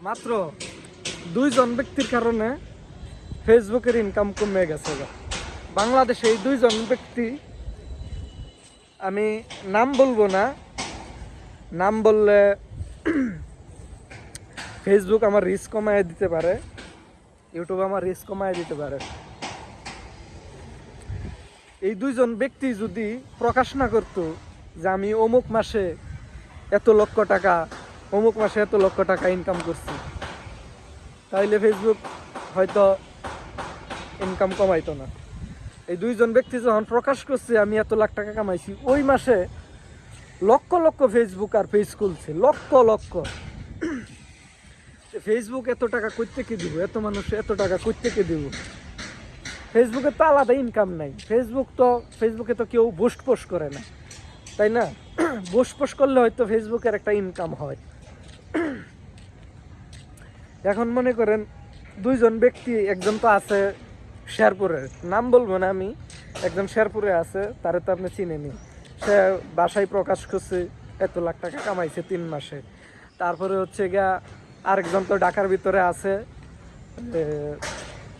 মাত্র দুইজন ব্যক্তির কারণে ফেসবুকের ইনকাম কমে গেছে। বাংলাদেশে এই দুইজন ব্যক্তি, আমি নাম বলব না, নাম বললে ফেসবুক আমার রিস্ক কমায় দিতে পারে ইউটিউব আমার রিস্ক কমায় দিতে পারে এই দুইজন ব্যক্তি যদি প্রকাশ না করতো যে আমি অমুক মাসে এত লক্ষ টাকা অমুক মাসে এত লক্ষ টাকা ইনকাম করছি। তাইলে ফেসবুক হয়তো ইনকাম কমাইতো না। এই দুইজন ব্যক্তি যখন প্রকাশ করছে, আমি এত লাখ টাকা কামাইছি, ওই মাসে লক্ষ লক্ষ ফেসবুক আর পেজ খুলছে, লক্ষ লক্ষ। ফেসবুক এত টাকা করতে কে দিব, এত মানুষ এত টাকা করতে কে দিব ফেসবুকে তো আলাদা ইনকাম নাই। ফেসবুক তো ফেসবুকে তো কেউ বুস্ট পোস্ট করে না। তাই না? বুস্ট পোস্ট করলে হয়তো ফেসবুকের একটা ইনকাম হয়। এখন মনে করেন দুইজন ব্যক্তি, একজন তো আছে শেরপুরের নাম বলব না আমি, একজন শেরপুরে আছে, তারে তো আপনি চিনেনি সে বাসায় প্রকাশ করছে, এত লাখ টাকা কামাইছে তিন মাসে। তারপরে হচ্ছে গিয়া আরেকজন তো ঢাকার ভিতরে আছে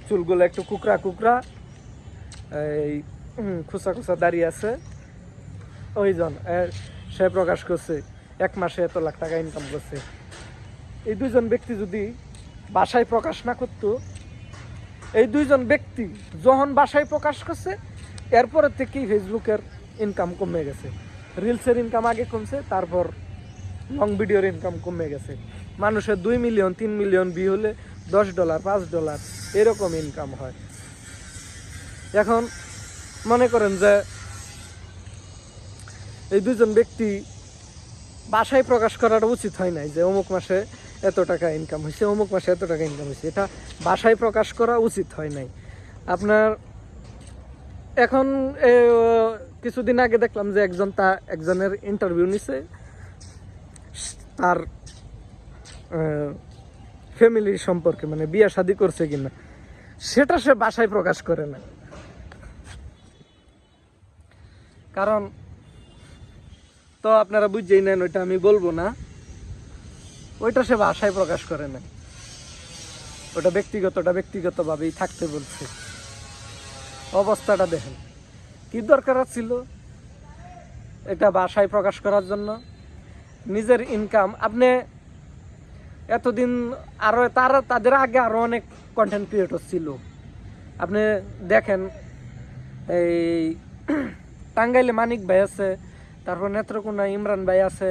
চুলগুলো একটু কুকরা কুকরা, এই খুচা খুচা দাঁড়িয়ে আছে। ওইজন সে প্রকাশ করছে, এক মাসে এত লাখ টাকা ইনকাম করছে। এই দুইজন ব্যক্তি যদি বাসায় প্রকাশ না করতো, এই দুইজন ব্যক্তি যখন বাসায় প্রকাশ করছে এরপরের থেকেই ফেসবুকের ইনকাম কমে গেছে। রিলসের ইনকাম আগে কমছে, তারপর লং ভিডিওর ইনকাম কমে গেছে। মানুষের দুই মিলিয়ন তিন মিলিয়ন বি হলে দশ ডলার পাঁচ ডলার এরকম ইনকাম হয়। এখন মনে করেন যে এই দুজন ব্যক্তি বাসায় প্রকাশ করাটা উচিত হয় নাই যে অমুক মাসে এত টাকা ইনকাম হয়েছে, অমুক মাসে এত টাকা ইনকাম হয়েছে। এটা বাসায় প্রকাশ করা উচিত হয় নাই। আপনার এখন কিছুদিন আগে দেখলাম যে একজন তা, একজনের ইন্টারভিউ নিছে। তার ফ্যামিলি সম্পর্কে মানে বিয়ে শাদি করছে কিনা। সেটা সে বাসায় প্রকাশ করে না। কারণ, তো আপনারা বুঝছেই নেন, ওইটা আমি বলব না। ওইটা সে ভাষায় প্রকাশ করে না ওটা ব্যক্তিগত ব্যক্তিগতটা ব্যক্তিগতভাবেই থাকতে বলছে। অবস্থাটা দেখেন। কি দরকার ছিল এটা বাসায় প্রকাশ করার জন্য। নিজের ইনকাম আপনি এতদিন আরও, তারা, তাদের আগে আরও অনেক কন্টেন্ট ক্রিয়েটর ছিল। আপনি দেখেন, এই, টাঙ্গাইলে মানিক ভাই আছে, তারপর নেত্রকোনা ইমরান ভাই আছে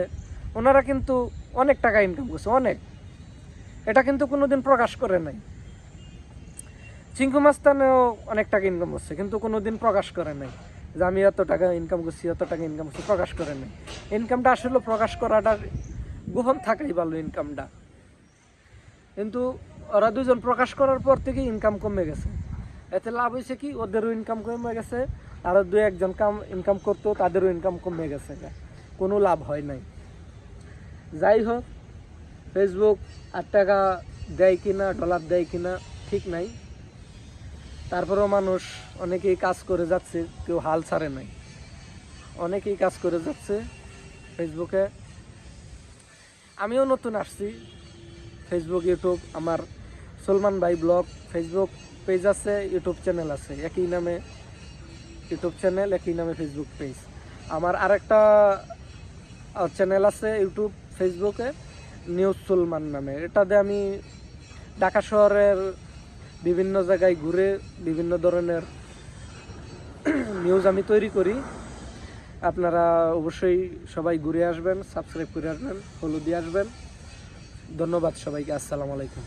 ওনারা কিন্তু অনেক টাকা ইনকাম করছে, অনেক। এটা কিন্তু কোনোদিন প্রকাশ করে নাই। চিঙ্কু মাস্তানেও অনেক টাকা ইনকাম করছে, কিন্তু কোনোদিন প্রকাশ করে নাই। যে আমি এত টাকা ইনকাম করছি, এত টাকা ইনকাম করছি, প্রকাশ করে নাই। ইনকামটা আসলে প্রকাশ করাটা গোপন থাকাই ভালো ইনকামটা কিন্তু ওরা দুজন প্রকাশ করার পর থেকে ইনকাম কমে গেছে। এতে লাভ হয়েছে কি? ওদেরও ইনকাম কমে গেছে আরও দু একজন কাম ইনকাম করতো, তাদেরও ইনকাম কমে গেছে। কোনো লাভ হয় নাই। যাই হোক ফেসবুক আট টাকা দেয় কিনা ডলার দেয় কিনা, ঠিক নাই। তারপরেও মানুষ অনেকেই কাজ করে যাচ্ছে, কেউ হাল ছাড়ে নাই। অনেকেই কাজ করে যাচ্ছে ফেসবুকে আমিও নতুন আসছি। ফেসবুক ইউটিউব আমার সলমান ভাই ব্লগ ফেসবুক পেজ আছে ইউটিউব চ্যানেল আছে। একই নামে ইউটিউব চ্যানেল একই নামে ফেসবুক পেজ আমার আরেকটা চ্যানেল আছে ইউটিউব ফেসবুকে নিউজ সুলমান নামে। এটাতে আমি ঢাকা শহরের বিভিন্ন জায়গায় ঘুরে বিভিন্ন ধরনের নিউজ আমি তৈরি করি। আপনারা অবশ্যই সবাই ঘুরে আসবেন সাবস্ক্রাইব করে আসবেন ফলো দিয়ে আসবেন। ধন্যবাদ সবাইকে, আসসালামু আলাইকুম।